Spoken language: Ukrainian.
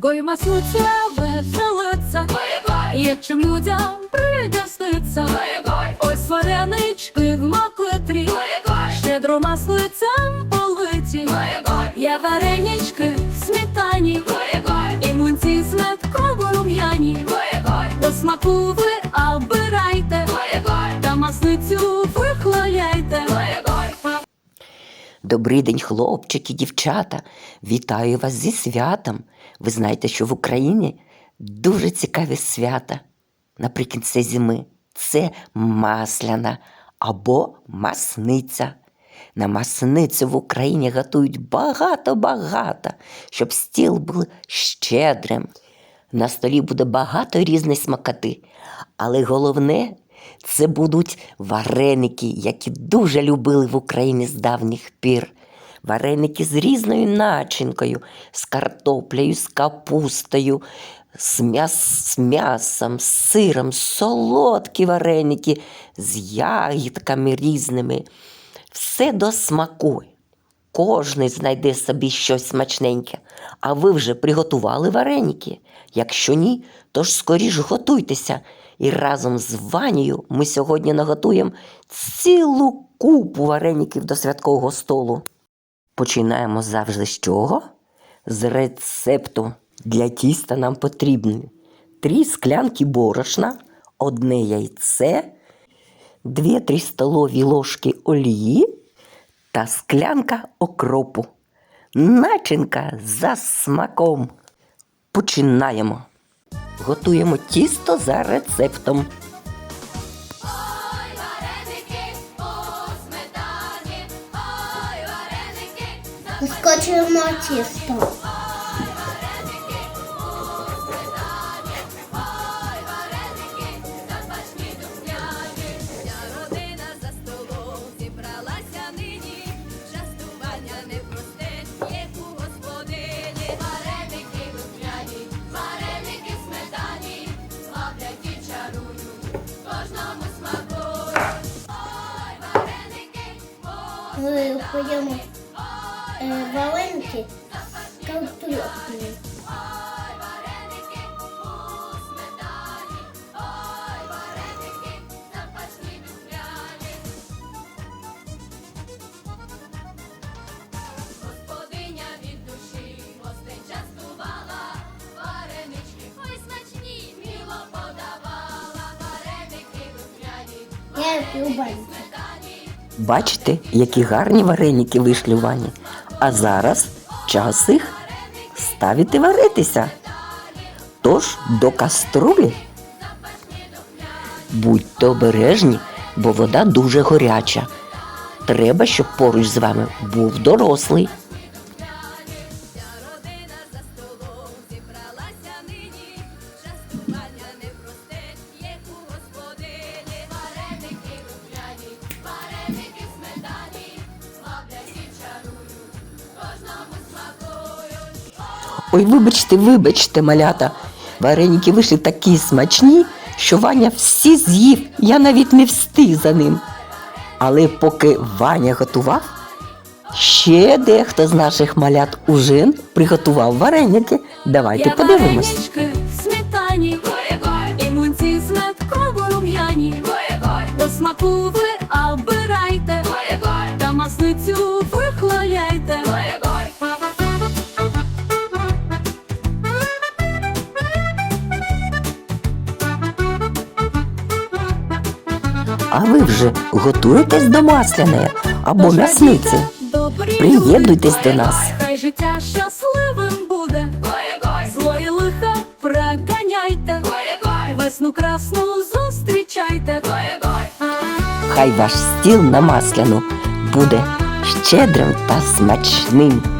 Гой масуться, веселиться, чим людям пригоститься. Ось варенички в макотрі, щедро маслицем Добрий день, хлопчики, дівчата. Вітаю вас зі святом. Ви знаєте, що в Україні дуже цікаві свята наприкінці зими. Це масляна або масниця. На масницю в Україні готують багато-багато, щоб стіл був щедрим. На столі буде багато різної смакоти, але головне це будуть вареники, які дуже любили в Україні з давніх пір. Вареники з різною начинкою, з картоплею, з капустою, з, м'яс, з м'ясом, з сиром, солодкі вареники, з ягідками різними. Все до смаку. Кожний знайде собі щось смачненьке. А ви вже приготували вареники? Якщо ні, то ж скоріш готуйтеся. І разом з Ванією ми сьогодні наготуємо цілу купу вареників до святкового столу. Починаємо завжди з чого? З рецепту. Для тіста нам потрібні три склянки борошна, одне яйце, 2-3 столові ложки олії та склянка окропу. Начинка за смаком. Починаємо. Готуємо тісто за рецептом. Ой, вареники у сметані, ой, вареники, Скочуємо тісто. Подавала, вареники духмяні, Я їх люблю. сметані. Бачите, які гарні вареники вийшли в вані. А зараз час їх ставити варитися. Тож до каструлі. Будьте обережні, бо вода дуже горяча. Треба, щоб поруч з вами був дорослий. Ой, вибачте, вибачте, малята. Вареники вийшли такі смачні, що Ваня всі з'їв, я навіть не встиг за ним. Але поки Ваня готував, ще дехто з наших малят уже приготував вареники. Давайте Є подивимось. сметані, і мунці з метком рум'яні. До смаку А ви вже готуєтесь до масляної або м'ясниці? Приєднуйтесь до нас. Хай життя щасливим буде. Злої лиха проганяйте. Весну красну зустрічайте. Хай ваш стіл на масляну буде щедрим та смачним.